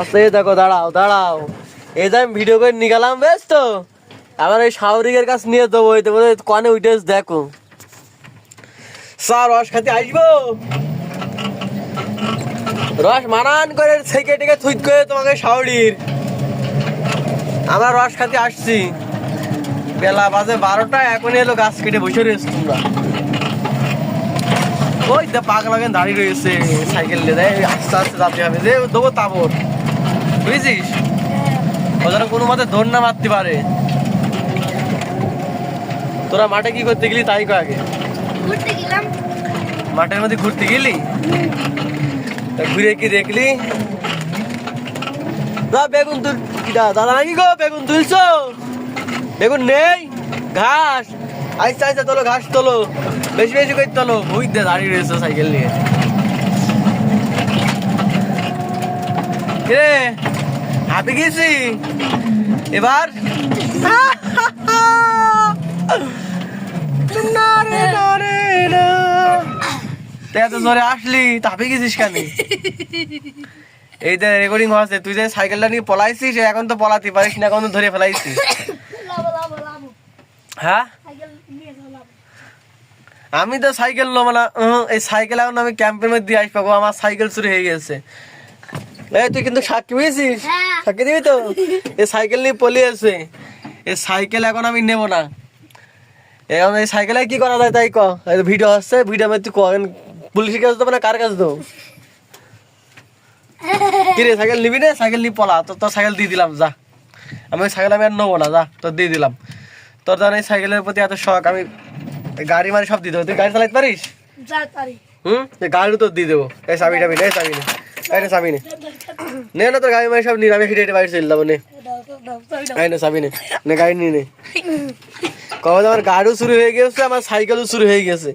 আস্তে দেখো, দাঁড়াও দাঁড়াও। এই যে আমি ভিডিও করে নিকালাম, বেশ তো। আমার এই শাহরিকের কাছ নিয়ে দেবো, এই তো বলে কনে উঠেছ দেখো। স্যার, রস খাতে আসব? রস মানান করে থেকে টেকে থুইট করে তোমাকে শাহরির আমরা রস খাতে আসছি। বেলা বাজে বারোটা এখন এলো গাছ কেটে বসে রয়েছে তোমরা। ওই দে পাগল দাঁড়িয়ে রয়েছে সাইকেল নিয়ে? দেয় আস্তে আস্তে যাতে হবে। যে দেবো তাবর। বুঝেছিস? ও যেন কোনো মতে দৌড় না মারতে পারে। তোরা মাঠে কি করতে গেলি তাই কো আগে? মাঠের মধ্যে ঘুরতে গেলি? তা ঘুরে কি দেখলি? বেগুন তুল। কিটা দাদা নাকি গো, বেগুন তুলছো? বেগুন নেই? ঘাস? আইসা আইসা, তোলো, ঘাস তোলো। বেশি বেশি করে তোলো। বুঝতে দাঁড়িয়ে রয়েছে সাইকেল নিয়ে। রে হাঁপে গেছি এবার এত জোরে আসলি, তাপে গেছিস কেন? এই যে রেকর্ডিং হচ্ছে তুই যে সাইকেলটা নিয়ে পলাইছিস এখন তো পলাতে পারিস না এখন তো ধরে ফেলাইছিস। হ্যাঁ? আমি তো সাইকেল লো মানে এই সাইকেল এখন আমি ক্যাম্পের মধ্যে দিয়ে আসব আমার সাইকেল চুরি হয়ে গেছে। এই তুই কিন্তু সাক্ষী পেয়েছিস হ্যাঁ। সাক্ষী দিবি তো? এই সাইকেল নিয়ে পলিয়েছে। এই সাইকেল এখন আমি নেব না। এখন এই সাইকেলে কি করা যায় তাই ক? ভিডিও আসছে ভিডিও তুই পুলিশের কাছে দেবো না কার কাছে দেবো? কি রে সাইকেল নিবি না? সাইকেল নিয়ে পলা। তো তোর সাইকেল দিয়ে দিলাম যা। আমি ওই সাইকেল আমি আর নেব না যা। তোর দিয়ে দিলাম। তোর জান এই সাইকেলের প্রতি এত শখ আমি গাড়ি মারি সব দিয়ে দেবো। তুই গাড়ি চালাতে পারিস? হুম? গাড়ি তো দিয়ে দেবো। এই চাবি টাবি এই চাবি নে। এই নে চাবি নে। নে না তোর গাড়ি মারি সব নিয়ে আমি হেঁটে হেঁটে বাড়ি চলে যাব নে। এই নে চাবি নে। নে গাড়ি নিয়ে নে। কবে আমার গাড়িও শুরু হয়ে গেছে আমার সাইকেলও শুরু হয়ে গেছে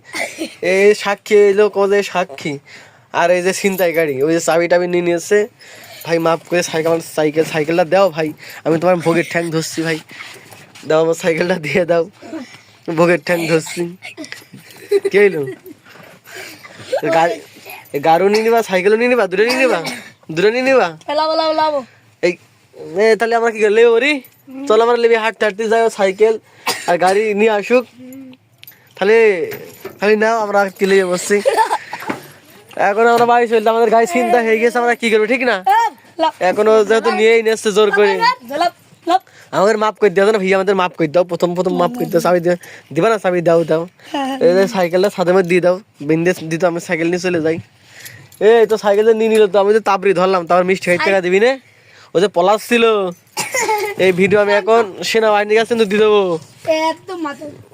এই সাক্ষী এলো কবে সাক্ষী। আর এই যে ছিনতাই গাড়ি ওই যে চাবি টাবি নিয়ে নিয়েছে। ভাই মাফ করে সাইকেল আমার সাইকেল সাইকেলটা দাও ভাই। আমি তোমার ভোগের ঠ্যাং ধরছি ভাই। দাও আমার সাইকেলটা দিয়ে দাও। ভোগের ঠ্যাং ধরছি। কে এলো গাড়ি নিয়ে নিবা সাইকেলও নিয়ে নিবা দূরে নিয়ে নিবা? দূরে নিয়ে নিবা? লাবো লাবো লাবো এই তাহলে আমরা কি করলে ওরি চলো আমরা লেবি হাঁটতে হাঁটতে যাই সাইকেল আর গাড়ি নিয়ে আসুক। তাহলে তাহলে নাও আমরা কি কিলে বসছি। এখন আমরা বাড়ি চলতে আমাদের গায়ে চিন্তা হয়ে গেছে আমরা কি করব ঠিক না? এখনও যেহেতু নিয়েই নেসছে জোর করে। আমাদের মাফ করে দাও না ভাই আমাদের মাফ করে দাও প্রথম প্রথম মাফ করে দাও চাবি দিবা না চাবি দাও দাও। সাইকেলটা সাথে মধ্যে দিয়ে দাও বিন্দে দিত আমি সাইকেল নিয়ে চলে যাই। এই তো সাইকেলটা নিয়ে নিল তো আমি তো তাবড়ি ধরলাম তারপর মিষ্টি খাইতে টাকা দিবি না? ও যে পলাশ ছিল। এই ভিডিও আমি এখন সেনাবাহিনীর কাছে কিন্তু দিয়ে দেবো।